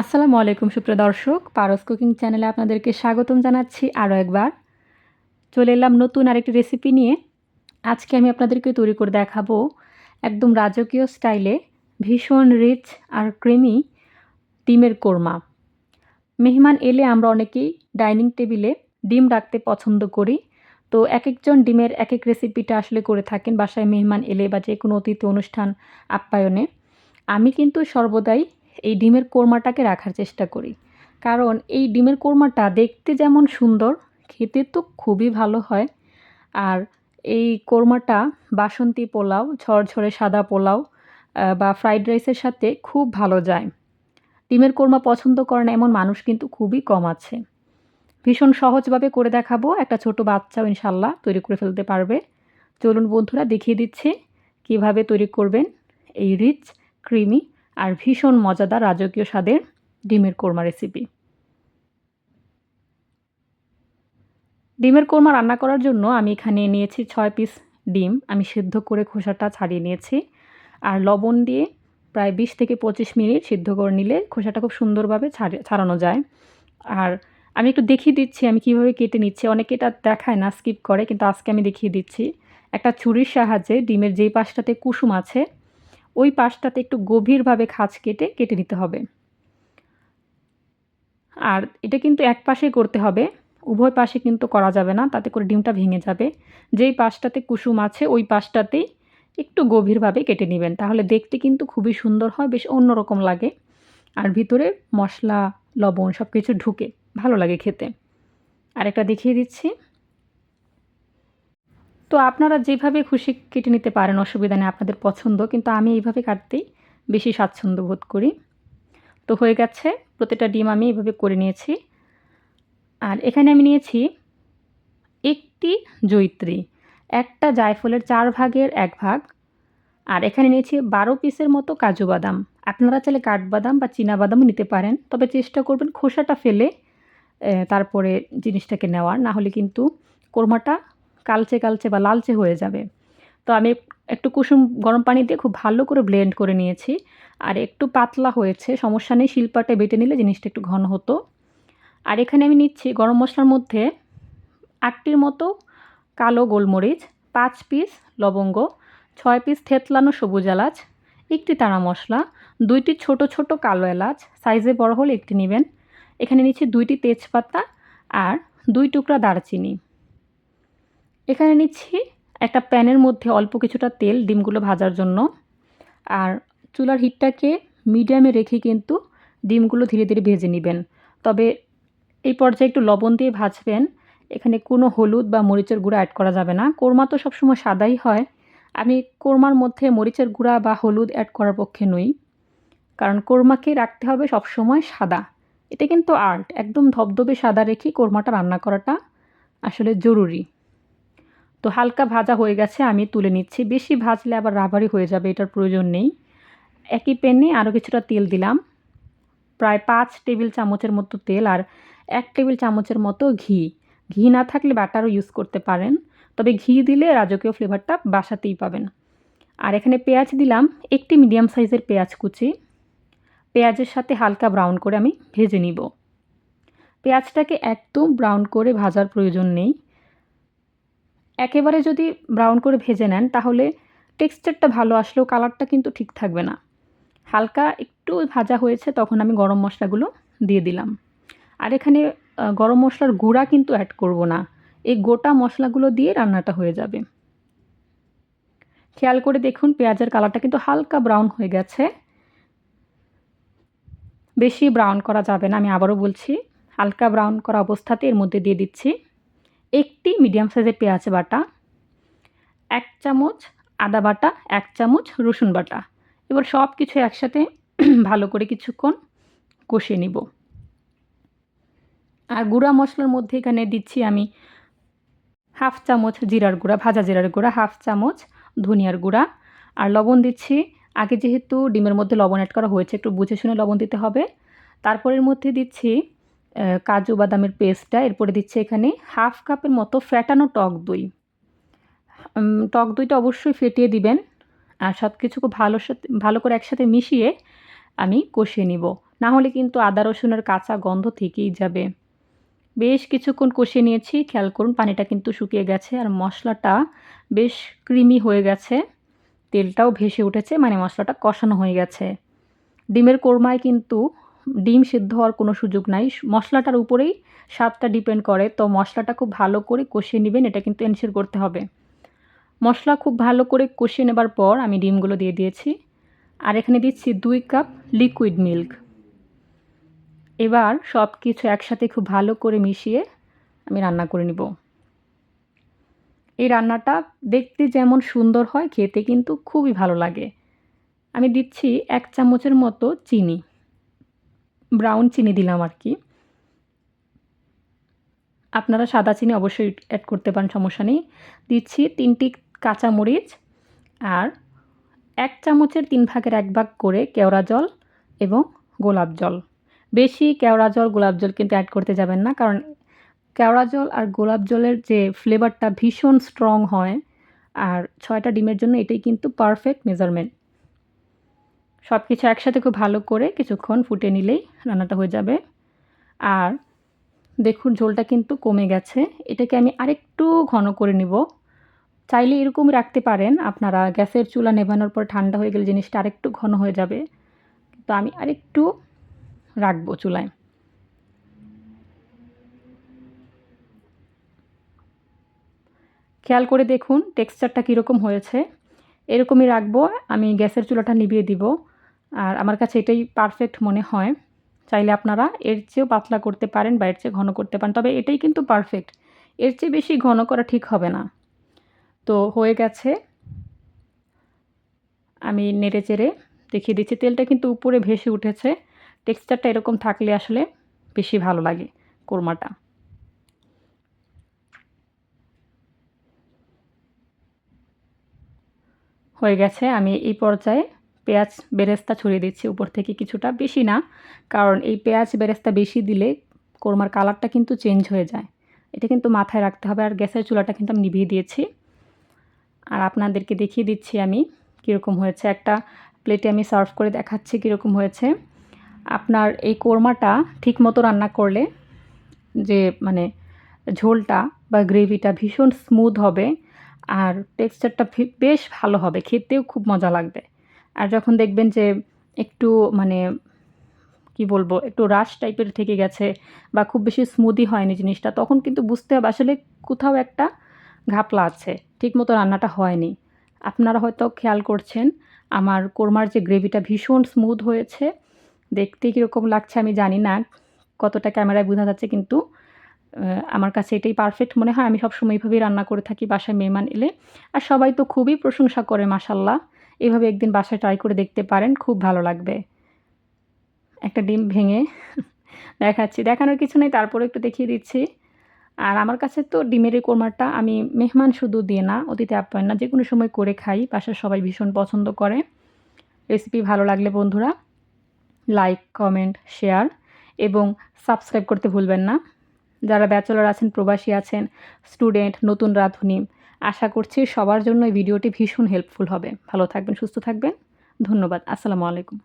আসসালামু আলাইকুম, সুপ্রিয় দর্শক। পারস কুকিং চ্যানেলে আপনাদেরকে স্বাগতম জানাচ্ছি আরও একবার। চলে এলাম নতুন আরেকটি রেসিপি নিয়ে। আজকে আমি আপনাদেরকে তৈরি করে দেখাবো একদম রাজকীয় স্টাইলে ভীষণ রিচ আর ক্রিমি ডিমের কোরমা। মেহমান এলে আমরা অনেকেই ডাইনিং টেবিলে ডিম রাখতে পছন্দ করি। তো এক একজন ডিমের এক এক রেসিপিটা আসলে করে থাকেন বাসায় মেহমান এলে বা যে কোনো অতিথি অনুষ্ঠান আপ্যায়নে। আমি কিন্তু সর্বদাই এই ডিমের কোরমাটাকে রাখার চেষ্টা করি। কারণ এই ডিমের কোরমাটা দেখতে যেমন সুন্দর, খেতে তো খুবই ভালো হয়। আর এই কোরমাটা বাসন্তী পোলাও, ঝরঝরে সাদা পোলাও বা ফ্রাইড রাইসের সাথে খুব ভালো যায়। ডিমের কোরমা পছন্দ করেন এমন মানুষ কিন্তু খুবই কম আছে। ভীষণ সহজভাবে করে দেখাবো, একটা ছোট বাচ্চাও ইনশাল্লাহ তৈরি করে ফেলতে পারবে। চলুন বন্ধুরা দেখিয়ে দিচ্ছে কীভাবে তৈরি করবেন এই রিচ, ক্রিমি আর ভীষণ মজাদার রাজকীয় স্বাদের ডিমের কোরমা রেসিপি ডিমের কোরমা রান্না করার জন্য আমি এখানে নিয়েছি ছয় পিস ডিম। আমি সিদ্ধ করে খোসাটা ছাড়িয়ে নিয়েছি আর লবণ দিয়ে প্রায় বিশ থেকে পঁচিশ মিনিট সিদ্ধ করে নিলে খোসাটা খুব সুন্দরভাবে ছাড়ে, ছাড়ানো যায়। আর আমি একটু দেখিয়ে দিচ্ছি আমি কীভাবে কেটে নিচ্ছি। অনেকে এটা দেখায় না স্কিপ করে, কিন্তু আজকে আমি দেখিয়ে দিচ্ছি। একটা ছুরির সাহায্যে ডিমের যেই পাশটাতে কুসুম আছে ওই পাশটাতে একটু গভীরভাবে খাঁজ কেটে কেটে নিতে হবে। আর এটা কিন্তু এক পাশে করতে হবে। উভয় পাশে কিন্তু করা যাবে না, তাতে করে ডিমটা ভেঙে যাবে। যেই পাশটাতে কুসুম আছে, ওই পাশটাতেই একটু গভীরভাবে কেটে নেবেন। তাহলে দেখতে কিন্তু খুবই সুন্দর হয়, বেশ অন্যরকম লাগে। আর ভিতরে মশলা, লবণ সব কিছু ঢুকে ভালো লাগে খেতে। আরেকটা দেখিয়ে দিচ্ছি। তো আপনারা যেভাবে খুশি কেটে নিতে পারেন, অসুবিধা নেই, আপনাদের পছন্দ, কিন্তু আমি এইভাবে কাটতেই বেশি স্বাচ্ছন্দ্য বোধ করি। তো হয়ে গেছে, প্রতিটা ডিম আমি এইভাবে করে নিয়েছি। আর এখানে আমি নিয়েছি একটি জৈত্রী একটা জায়ফলের চার ভাগের এক ভাগ। আর এখানে নিয়েছি বারো পিসের মতো কাজু বাদাম। আপনারা চাইলে কাঠবাদাম বা বাদামও নিতে পারেন, তবে চেষ্টা করবেন খোসাটা ফেলে তারপরে জিনিসটাকে নেওয়ার। না হলে কিন্তু কোরমাটা কালচে কালচে বা লালচে হয়ে যাবে। তো আমি একটু কুসুম গরম পানি দিয়ে খুব ভালো করে ব্লেন্ড করে নিয়েছি। আর একটু পাতলা হয়েছে, সমস্যা নেই, শিল্পাটে বেটে নিলে জিনিসটা একটু ঘন হতো। আর এখানে আমি নিচ্ছি গরম মশলার মধ্যে আটটির মতো কালো গোলমরিচ, পাঁচ পিস লবঙ্গ, ছয় পিস থেতলানো সবুজ এলাচ, একটি তারা মশলা, দুইটি ছোট ছোট কালো এলাচ, সাইজে বড় হলে একটি নেবেন। এখানে নিচ্ছি দুইটি তেজপাতা আর দুই টুকরা দারচিনি। এখানে নিচ্ছি একটা প্যানের মধ্যে অল্প কিছুটা তেল ডিমগুলো ভাজার জন্য। আর চুলার হিটটাকে মিডিয়ামে রেখে কিন্তু ডিমগুলো ধীরে ধীরে ভেজে নেবেন। তবে এই পর্যায়ে একটু লবণ দিয়ে ভাজবেন। এখানে কোনো হলুদ বা মরিচের গুঁড়া অ্যাড করা যাবে না। কোরমা তো সবসময় সাদাই হয়। আমি কোরমার মধ্যে মরিচের গুঁড়া বা হলুদ অ্যাড করার পক্ষে নই। কারণ কোরমাকে রাখতে হবে সবসময় সাদা। এটা কিন্তু আর্ট একদম ধবধবে সাদা রেখে কোরমাটা রান্না করাটা আসলে জরুরি। তো হালকা ভাজা হয়ে গেছে, আমি তুলে নিচ্ছি। বেশি ভাজলে আবার রাবারি হয়ে যাবে, এটার প্রয়োজন নেই। একই প্যানে আরও কিছুটা তেল দিলাম। প্রায় পাঁচ টেবিল চামচের মতো তেল আর এক টেবিল চামচের মতো ঘি। ঘি না থাকলে বাটারও ইউজ করতে পারেন, তবে ঘি দিলে রাজকীয় ফ্লেভারটা বাসাতেই পাবেন। আর এখানে পেঁয়াজ দিলাম, একটি মিডিয়াম সাইজের পেঁয়াজ কুচি। পেঁয়াজের সাথে হালকা ব্রাউন করে আমি ভেজে নিব। পেঁয়াজটাকে একদম ব্রাউন করে ভাজার প্রয়োজন নেই। একেবারে যদি ব্রাউন করে ভেজে নেন, তাহলে টেক্সচারটা ভালো আসলেও কালারটা কিন্তু ঠিক থাকবে না। হালকা একটু ভাজা হয়েছে, তখন আমি গরম মশলাগুলো দিয়ে দিলাম। আর এখানে গরম মশলার গুঁড়া কিন্তু অ্যাড করব না। এই গোটা মশলাগুলো দিয়ে রান্নাটা হয়ে যাবে। খেয়াল করে দেখুন, পেঁয়াজের কালারটা কিন্তু হালকা ব্রাউন হয়ে গেছে। বেশি ব্রাউন করা যাবে না, আমি আবারও বলছি, হালকা ব্রাউন করা অবস্থাতে এর মধ্যে দিয়ে দিচ্ছি। একটি মিডিয়াম সাইজের পেঁয়াজ বাটা, এক চামচ আদা বাটা, এক চামচ রসুন বাটা। এবার সব কিছু একসাথে ভালো করে কিছুক্ষণ কষিয়ে নিব। আর গুঁড়া মশলার মধ্যে এখানে দিচ্ছি আমি হাফ চামচ জিরার গুঁড়া, ভাজা জিরার গুঁড়া, হাফ চামচ ধনিয়ার গুঁড়া। আর লবণ দিচ্ছি, আগে যেহেতু ডিমের মধ্যে লবণ অ্যাড করা হয়েছে, একটু বুঝে শুনে লবণ দিতে হবে। তারপরের মধ্যে দিচ্ছি কাজু বাদামের পেস্টটা, এরপরে দিচ্ছে এখানে হাফ কাপের মতো ফ্যাটানো টক দই। টক দইটা অবশ্যই ফেটিয়ে দিবেন আর সব কিছু খুব ভালো সাথে, ভালো করে একসাথে মিশিয়ে আমি কষিয়ে নিব। না হলে কিন্তু আদা, রসুনের কাঁচা গন্ধ থেকেই যাবে। বেশ কিছুক্ষণ কষিয়ে নিয়েছি, খেয়াল করুন পানিটা কিন্তু শুকিয়ে গেছে আর মশলাটা বেশ ক্রিমি হয়ে গেছে। তেলটাও ভেসে উঠেছে মানে মশলাটা কষানো হয়ে গেছে। ডিমের কোরমায় কিন্তু ডিম সিদ্ধ হওয়ার কোনো সুযোগ নাই। মশলাটার উপরেই স্বাদটা ডিপেন্ড করে। তো মশলাটা খুব ভালো করে কষিয়ে নেবেন, এটা কিন্তু এনশিওর করতে হবে। মশলা খুব ভালো করে কষিয়ে নেবার পর আমি ডিমগুলো দিয়ে দিয়েছি। আর এখানে দিচ্ছি দুই কাপ লিকুইড মিল্ক এবার সব কিছু একসাথে খুব ভালো করে মিশিয়ে আমি রান্না করে নিব। এই রান্নাটা দেখতে যেমন সুন্দর হয়, খেতে কিন্তু খুবই ভালো লাগে। আমি দিচ্ছি এক চামচের মতো চিনি। ব্রাউন চিনি দিলাম আর কি। আপনারা সাদা চিনি অবশ্যই অ্যাড করতে পারেন, সমস্যা নেই। দিচ্ছি তিনটি কাঁচামরিচ আর এক চামচের তিন ভাগের এক ভাগ করে কেওড়া জল এবং গোলাপ জল। বেশি কেওড়া জল, গোলাপ জল কিন্তু অ্যাড করতে যাবেন না, কারণ কেওড়া জল আর গোলাপ জলের যে ফ্লেভারটা ভীষণ স্ট্রং হয়, আর ছয়টা ডিমের জন্য এটাই কিন্তু পারফেক্ট মেজারমেন্ট সব কিছু একসাথে খুব ভালো করে কিছুক্ষণ ফুটে নিলেই রান্নাটা হয়ে যাবে। আর দেখুন, ঝোলটা কিন্তু কমে গেছে। এটাকে আমি আরেকটু ঘন করে নিব। চাইলে এরকম রাখতে পারেন। আপনারা গ্যাসের চুলা নেভানোর পর ঠান্ডা হয়ে গেলে জিনিসটা আরেকটু ঘন হয়ে যাবে। তো আমি আরেকটু রাখব চুলায়। খেয়াল করে দেখুন, টেক্সচারটা কীরকম হয়েছে। এরকমই রাখব। আমি গ্যাসের চুলাটা নিভিয়ে দিব। আর আমার কাছে এটাই পারফেক্ট মনে হয়। চাইলে আপনারা এর চেয়েও পাতলা করতে পারেন বা এর চেয়ে ঘন করতে পারেন। তবে এটাই কিন্তু পারফেক্ট এর চেয়ে বেশি ঘন করা ঠিক হবে না। তো হয়ে গেছে। আমি নেড়ে চেড়ে দেখিয়ে দিচ্ছি। তেলটা কিন্তু উপরে ভেসে উঠেছে। টেক্সচারটা এরকম থাকলে আসলে বেশি ভালো লাগে কোরমাটা। হয়ে গেছে। আমি এই পর্যায়ে পেঁয়াজ বেরেস্তা ছড়িয়ে দিচ্ছি উপর থেকে কিছুটা, বেশি না, কারণ এই পেঁয়াজ বেরেস্তা বেশি দিলে কোরমার কালারটা কিন্তু চেঞ্জ হয়ে যায়। এটা কিন্তু মাথায় রাখতে হবে আর গ্যাসের চুলাটা কিন্তু আমি নিভিয়ে দিয়েছি। আর আপনাদেরকে দেখিয়ে দিচ্ছি আমি কীরকম হয়েছে। একটা প্লেটে আমি সার্ভ করে দেখাচ্ছি কীরকম হয়েছে। আপনার এই কোরমাটা ঠিক মতো রান্না করলে যে মানে ঝোলটা বা গ্রেভিটা ভীষণ স্মুথ হবে আর টেক্সচারটা বেশ ভালো হবে, খেতেও খুব মজা লাগবে। আর যখন দেখবেন যে একটু মানে কি বলব, একটু রাশ টাইপের থেকে গেছে বা খুব বেশি স্মুদি হয়নি জিনিসটা, তখন কিন্তু বুঝতে হবে আসলে কোথাও একটা ঘাপলা আছে ঠিকমতো রান্নাটা হয়নি। আপনারা হয়তো খেয়াল করছেন, আমার কোরমার যে গ্রেভিটা ভীষণ স্মুথ হয়েছে, দেখতে কীরকম লাগছে আমি জানি না, কতটা ক্যামেরায় বোঝা যাচ্ছে কিন্তু আমার কাছে এটাই পারফেক্ট মনে হয়, আমি সবসময় এইভাবেই রান্না করে থাকি বাসায় মেহমান এলে। আর সবাই তো খুবই প্রশংসা করে মাসাল্লাহ এভাবে একদিন বাসায় ট্রাই করে দেখতে পারেন, খুব ভালো লাগবে। একটা ডিম ভেঙে দেখাচ্ছি। দেখানোর কিছু নেই, তারপরে একটু দেখিয়ে দিচ্ছি। আর আমার কাছে তো ডিমের এই কোরমাটা আমি মেহমান শুধু দিয়ে না, অতিথি আপ্যায়ন না, যে কোনো সময় করে খাই, বাসার সবাই ভীষণ পছন্দ করে। রেসিপি ভালো লাগলে বন্ধুরা লাইক কমেন্ট শেয়ার এবং সাবস্ক্রাইব করতে ভুলবেন না। যারা ব্যাচেলর আছেন, প্রবাসী আছেন স্টুডেন্ট নতুন রাঁধুনি আশা করছি সবার জন্য এই ভিডিওটি ভীষণ হেল্পফুল হবে। ভালো থাকবেন, সুস্থ থাকবেন। ধন্যবাদ। আসসালামু আলাইকুম।